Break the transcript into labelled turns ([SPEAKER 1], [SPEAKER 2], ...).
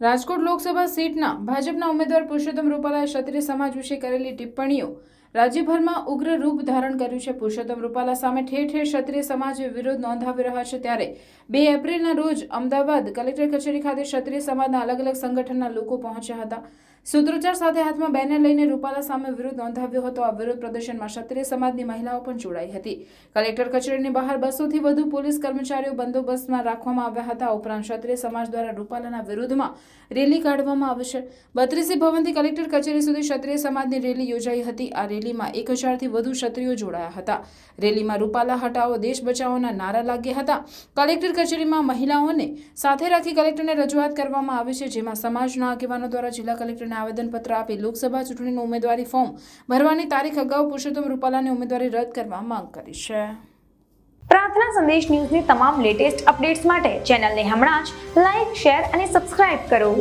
[SPEAKER 1] રાજકોટ લોકસભા સીટના ભાજપના ઉમેદવાર પુરુષોત્તમ રૂપાલાએ ક્ષત્રિય સમાજ વિશે કરેલી ટિપ્પણીઓ રાજ્યભરમાં ઉગ્ર રૂપ ધારણ કર્યું છે. પુરુષોત્તમ રૂપાલા સામે ઠેર ઠેર ક્ષત્રિય સમાજે વિરોધ નોંધાવી રહ્યા છે ત્યારે બે એપ્રિલના રોજ અમદાવાદ કલેક્ટર કચેરી ખાતે ક્ષત્રિય સમાજના અલગ અલગ સંગઠનના લોકો પહોંચ્યા હતા. સૂત્રોચ્ચાર સાથે હાથમાં બેનર લઈને રૂપાલા સામે વિરોધ નોંધાવ્યો હતો. આ વિરોધ પ્રદર્શનમાં ક્ષત્રિય સમાજની મહિલાઓ પણ જોડાઈ હતી. કલેક્ટર કચેરીની બહાર બસોથી વધુ પોલીસ કર્મચારીઓ બંદોબસ્તમાં રાખવામાં આવ્યા હતા. ઉપરાંત ક્ષત્રિય સમાજ દ્વારા રૂપાલાના વિરોધમાં રેલી કાઢવામાં આવી છે બત્રીસી ભવનથી કલેક્ટર કચેરી સુધી ક્ષત્રિય સમાજની રેલી યોજાઈ હતી. આ રેલીમાં એક હજારથી વધુ ક્ષત્રિયો જોડાયા હતા. રેલીમાં રૂપાલા હટાવો દેશ બચાવોના નારા લાગ્યા હતા. કલેક્ટર કચેરીમાં મહિલાઓને સાથે રાખી કલેક્ટરને રજૂઆત કરવામાં આવી છે, જેમાં સમાજના આગેવાનો દ્વારા જિલ્લા કલેક્ટરને આવેદનપત્ર આપી લોકસભા ચૂંટણીનું ઉમેદવારી ફોર્મ ભરવાની તારીખ અગાઉ પુરુષોત્તમ રૂપાલાની ઉમેદવારી રદ કરવા માંગ કરી છે.
[SPEAKER 2] પ્રાર્થના સંદેશ ન્યૂઝની તમામ લેટેસ્ટ અપડેટ્સ માટે ચેનલને હમણાં જ લાઈક, શેર અને સબસ્ક્રાઇબ કરો.